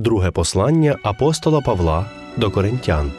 Друге послання апостола Павла до Коринтян.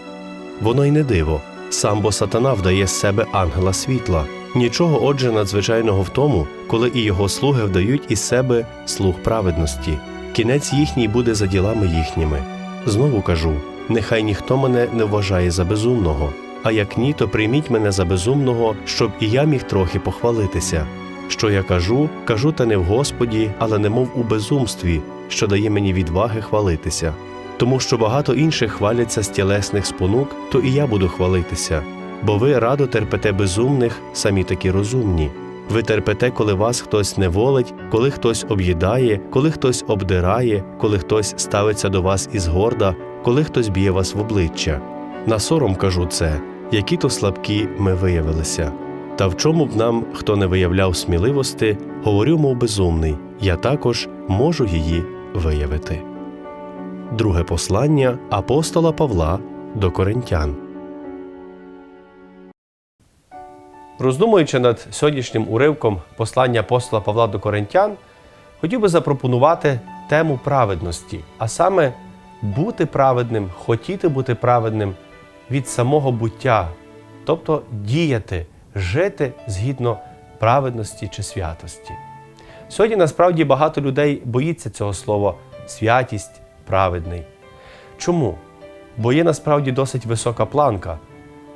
Воно й не диво. Сам бо сатана вдає з себе ангела світла. Нічого отже надзвичайного в тому, коли і його слуги вдають із себе слуг праведності. Кінець їхній буде за ділами їхніми. Знову кажу: нехай ніхто мене не вважає за безумного, а як ні, то прийміть мене за безумного, щоб і я міг трохи похвалитися. Що я кажу, кажу та не в Господі, але немов у безумстві, що дає мені відваги хвалитися. Тому що багато інших хваляться з тілесних спонук, то і я буду хвалитися. Бо ви радо терпете безумних, самі такі розумні. Ви терпете, коли вас хтось неволить, коли хтось об'їдає, коли хтось обдирає, коли хтось ставиться до вас із горда, коли хтось б'є вас в обличчя. На сором кажу це, які то слабкі ми виявилися. Та в чому б нам, хто не виявляв сміливости, говорю, мов безумний, я також можу її виявити. Друге послання апостола Павла до Коринтян. Роздумуючи над сьогоднішнім уривком послання апостола Павла до Коринтян, хотів би запропонувати тему праведності, а саме бути праведним, хотіти бути праведним від самого буття, тобто діяти, жити згідно праведності чи святості. Сьогодні насправді багато людей боїться цього слова святість, праведний. Чому? Бо є насправді досить висока планка.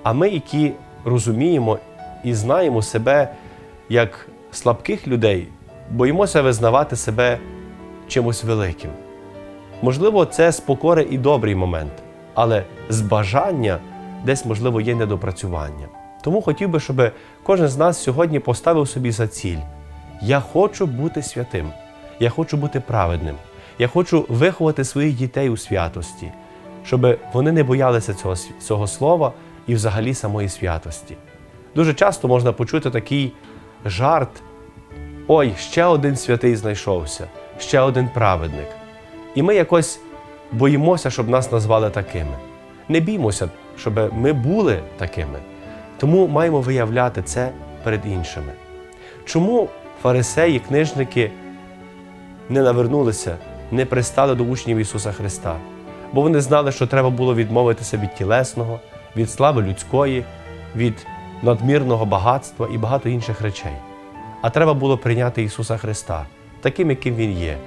А ми, які розуміємо і знаємо себе як слабких людей, боїмося визнавати себе чимось великим. Можливо, це з покори і добрий момент, але з бажання десь, можливо, є недопрацювання. Тому хотів би, щоб кожен з нас сьогодні поставив собі за ціль: я хочу бути святим, я хочу бути праведним, я хочу виховати своїх дітей у святості, щоб вони не боялися цього, цього слова і взагалі самої святості. Дуже часто можна почути такий жарт: ой, ще один святий знайшовся, ще один праведник. І ми якось боїмося, щоб нас назвали такими. Не біймося, щоб ми були такими. Тому маємо виявляти це перед іншими. Чому фарисеї, книжники не навернулися, не пристали до учнів Ісуса Христа? Бо вони знали, що треба було відмовитися від тілесного, від слави людської, від надмірного багатства і багато інших речей. А треба було прийняти Ісуса Христа, таким, яким Він є,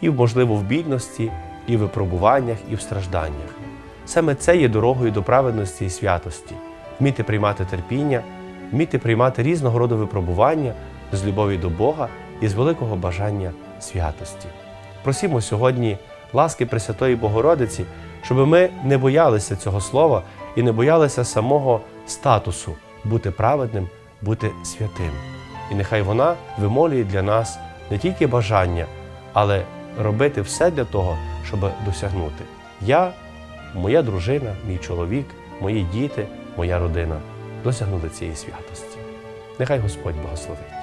і, можливо, в бідності, і в випробуваннях, і в стражданнях. Саме це є дорогою до праведності і святості, вміти приймати терпіння, вміти приймати різного роду випробування з любові до Бога і з великого бажання святості. Просімо сьогодні ласки Пресвятої Богородиці, щоб ми не боялися цього слова і не боялися самого статусу бути праведним, бути святим. І нехай вона вимолює для нас не тільки бажання, але робити все для того, щоб досягнути. Я, моя дружина, мій чоловік, мої діти, моя родина досягнули цієї святості. Нехай Господь благословить.